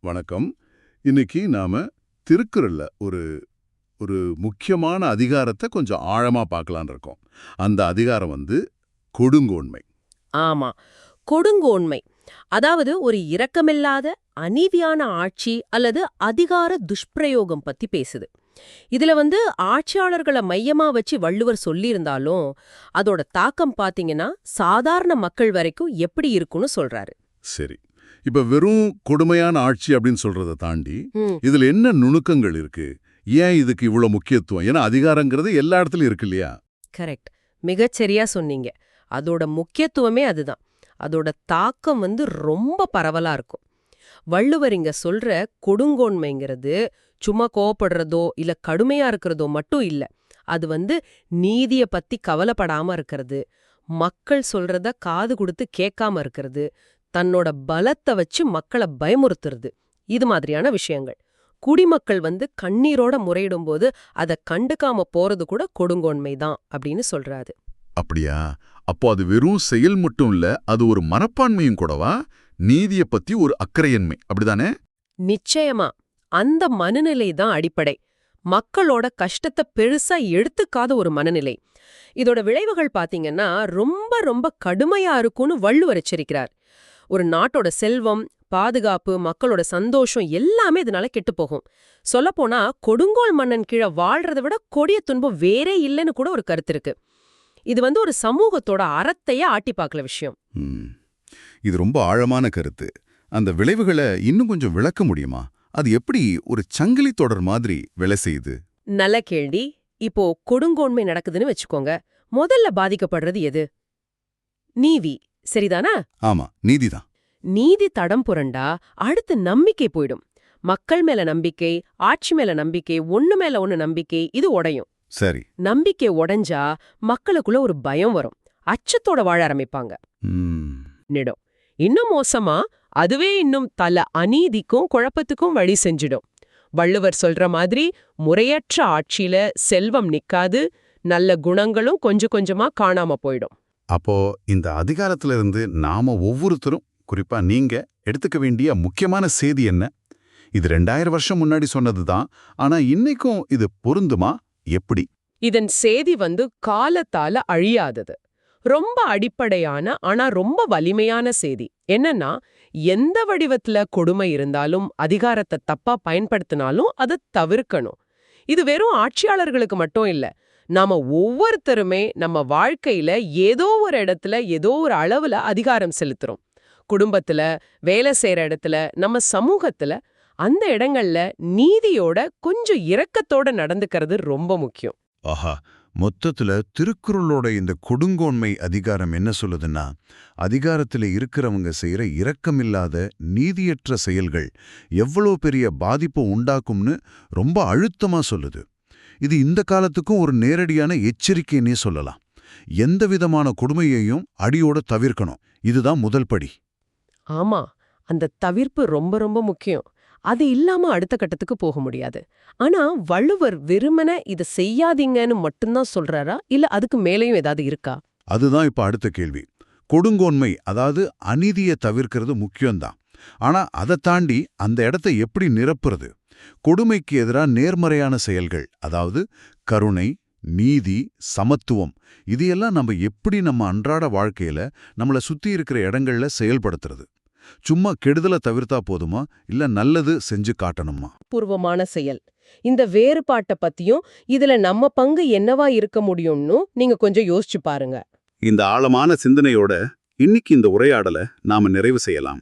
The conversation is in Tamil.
வணக்கம். இன்னைக்கு நாம திருக்குறள்ல ஒரு ஒரு முக்கியமான அதிகாரத்தை கொஞ்சம் ஆழமா பார்க்கலாம்னு இருக்கோம். அந்த அதிகாரம் வந்து கொடுங்கோன்மை. ஆமா. கொடுங்கோன்மை. அதாவது ஒரு இரக்கமில்லாத அநீதியான ஆட்சி அல்லது அதிகார துஷ்பிரயோகம் பத்தி பேசுது. இதுல வந்து ஆட்சியாளர்களை மையமா வச்சு வள்ளுவர் சொல்லியிருந்தாலும் அதோட தாக்கம் பாத்தீங்கன்னா சாதாரண மக்கள் வரைக்கும் எப்படி இருக்கும்னு சொல்றாரு. சரி. இப்ப வெறும் கொடுமையான ஆட்சி அப்படின்னு சொல்றதை தாண்டி இதுல என்ன நுணுக்கங்கள் இருக்கு? ஏன் இதுக்கு இவ்வளவு முக்கியத்துவம்? ஏன்னா அதிகாரங்கிறது எல்லா இடத்துலயும் இருக்கு இல்லையா? கரெக்ட் மிகச்சரியா சொன்னீங்க. அதோட முக்கியத்துவமே அதுதான். அதோட தாக்கம் வந்து ரொம்ப பரவலா இருக்கும். வள்ளுவர் இங்க சொல்ற கொடுங்கோன்மைங்கிறது சும்மா கோவப்படுறதோ இல்ல கடுமையா இருக்கிறதோ மட்டும் இல்ல. அது வந்து நீதிய பத்தி கவலைப்படாம இருக்கிறது. மக்கள் சொல்றத காது கொடுத்து கேட்காம இருக்கிறது. தன்னோட பலத்தை வச்சு மக்களை பயமுறுத்துறது. இது மாதிரியான விஷயங்கள். குடிமக்கள் வந்து கண்ணீரோட முறையிடும்போது அதை கண்டுக்காம போறது கூட கொடுங்கோன்மை தான் அப்படின்னு சொல்றாரு. அப்படியா? அப்போ அது வெறும் செயல் மட்டும் இல்ல அது ஒரு மனப்பான்மையும் கூடவா? நீதிய பத்தி ஒரு அக்கறையன்மை. அப்படிதானே? நிச்சயமா. அந்த மனநிலை தான் அடிப்படை. மக்களோட கஷ்டத்தை பெருசா எடுத்துக்காத ஒரு மனநிலை. இதோட விளைவுகள் பாத்தீங்கன்னா ரொம்ப ரொம்ப கடுமையா இருக்கும்னு வள்ளுவர் எச்சரிக்கிறார். ஒரு நாட்டோட செல்வம் பாதுகாப்பு மக்களோட சந்தோஷம் எல்லாமே இதனால கெட்டு போகும். சொல்லப்போனா கொடுங்கோல் மன்னன் கீழே வாழ்றதை விட கொடிய துன்பம் வேறே இல்லைன்னு கூட ஒரு கருத்து இருக்கு. இது வந்து ஒரு சமூகத்தோட அறத்தையே ஆட்டி பார்க்கல விஷயம். இது ரொம்ப ஆழமான கருத்து. அந்த விளைவுகளை இன்னும் கொஞ்சம் விளக்க முடியுமா? அது எப்படி ஒரு சங்கிலி தொடர் மாதிரி வேலை செய்யுது? நல்ல கேள்வி. இப்போ கொடுங்கோன்மை நடக்குதுன்னு வச்சுக்கோங்க. முதல்ல பாதிக்கப்படுறது எது? நீதி. சரிதானா? ஆமா நீதிதான். நீதி தடம் புரண்டா அடுத்து நம்பிக்கை போயிடும். மக்கள் மேல நம்பிக்கை ஆட்சி மேல நம்பிக்கை ஒண்ணு மேல ஒண்ணு நம்பிக்கை இது உடையும். சரி. நம்பிக்கை உடைஞ்சா மக்களுக்குள்ள ஒரு பயம் வரும். அச்சத்தோட வாழ ஆரம்பிப்பாங்க. நிடும் இன்னும் மோசமா அதுவே இன்னும் தல அநீதிக்கும் குழப்பத்துக்கும் வழி செஞ்சிடும். வள்ளுவர் சொல்ற மாதிரி முறையற்ற ஆட்சியில செல்வம் நிக்காது நல்ல குணங்களும் கொஞ்சம் கொஞ்சமா காணாம போயிடும். அப்போ இந்த அதிகாரத்துல இருந்து நாம ஒவ்வொருத்தரும் குறிப்பா நீங்க எடுத்துக்க வேண்டிய முக்கியமான செய்தி என்ன? இது ரெண்டாயிரம் வருஷம் முன்னாடி சொன்னதுதான் ஆனா இன்னைக்கும் இது பொருந்துமா? எப்படி? இதன் செய்தி வந்து காலத்தால அழியாதது. ரொம்ப அடிப்படையான ஆனா ரொம்ப வலிமையான செய்தி. என்னன்னா எந்த வடிவத்துல கொடுமை இருந்தாலும் அதிகாரத்தை தப்பா பயன்படுத்தினாலும் அதை தவிர்க்கணும். இது வெறும் ஆட்சியாளர்களுக்கு மட்டும் இல்ல நாம ஒவ்வொருத்தருமே நம்ம வாழ்க்கையில ஏதோ ஒரு இடத்துல ஏதோ ஒரு அளவுல அதிகாரம் செலுத்துறோம். குடும்பத்துல வேலை செய்யற இடத்துல நம்ம சமூகத்துல அந்த இடங்கள்ல நீதியோட கொஞ்சம் இரக்கத்தோட நடந்துக்கிறது ரொம்ப முக்கியம். ஆஹா! மொத்தத்துல திருக்குறளோட இந்த கொடுங்கோன்மை அதிகாரம் என்ன சொல்லுதுன்னா அதிகாரத்துல இருக்கிறவங்க செய்யற இரக்கமில்லாத நீதியற்ற செயல்கள் எவ்வளோ பெரிய பாதிப்பை உண்டாக்கும்னு ரொம்ப அழுத்தமா சொல்லுது. இது இந்த காலத்துக்கும் ஒரு நேரடியான எச்சரிக்கைன்னே சொல்லலாம். எந்த விதமான கொடுமையையும் அடியோட தவிர்க்கணும். இதுதான் முதல் படி. ஆமா அந்த தவிர்ப்பு ரொம்ப ரொம்ப முக்கியம். அது இல்லாம அடுத்த கட்டத்துக்கு போக முடியாது. ஆனா வள்ளுவர் வெறுமனே இத செய்யாதீங்கன்னு மட்டும்தான் சொல்றாரா? இல்ல அதுக்கு மேலேயும் ஏதாவது இருக்கா? அதுதான் இப்ப அடுத்த கேள்வி. கொடுங்கோன்மை அதாவது அநீதியை தவிர்க்கிறது முக்கியம்தான். ஆனா அதை தாண்டி அந்த இடத்தை எப்படி நிரப்புறது? கொடுமைக்கு எதிரா நேர்மறையான செயல்கள் அதாவது கருணை நீதி சமத்துவம் இது எல்லாம் நம்ம எப்படி நம்ம அன்றாட வாழ்க்கையில நம்மள சுத்தி இருக்கிற இடங்கள்ல செயல்படுத்துறது? சும்மா கெடுதலை தவிர்த்தா போதுமா? இல்ல நல்லது செஞ்சு காட்டணுமா? பூர்வமான செயல். இந்த வேறுபாட்டை பத்தியும் இதுல நம்ம பங்கு என்னவா இருக்க முடியும்னு நீங்க கொஞ்சம் யோசிச்சு பாருங்க. இந்த ஆழமான சிந்தனையோட இன்னைக்கு இந்த உரையாடலை நாம நிறைவு செய்யலாம்.